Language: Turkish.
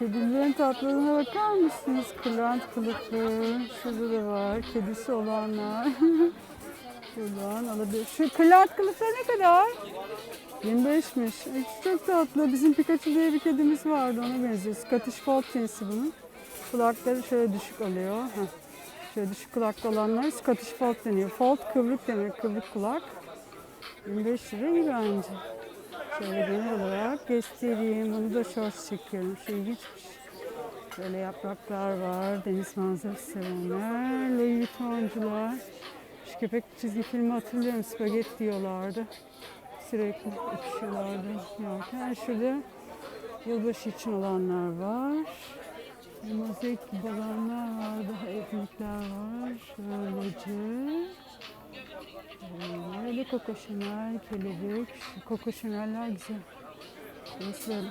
Kedilerin tatlılığına bakar mısınız? Kırlent kılıklı. Şurada da var. Kedisi olanlar. Buradan alabilir. Şu kırlent kılıklar ne kadar? 25'miş. Ay, Çok tatlı. Bizim Pikachu diye bir kedimiz vardı. Ona benziyor. Scottish Fold cinsi bunun. Kulakları şöyle düşük. Heh. Şöyle düşük kulaklı olanlara Scottish Fold deniyor. Fold kıvrık demek. Kıvrık kulak. 25 lira iyi bence. Şöyle genel olarak göstereyim. Bunu da shorts çekiyorum. Şu ilginçmiş. Böyle yapraklar var. Deniz manzarası sevenler. Louis Vuitton'cular. Şu köpek çizgi filmi hatırlıyorum. Spagetti diyorlardı. Sürekli öpüşüyorlardı. Yani şurada yılbaşı için olanlar var. Mozaik gibi olanlar var. Daha etnikler var. Şöylece. Chanel, kelebek. Chanel'ler güzel. Burası.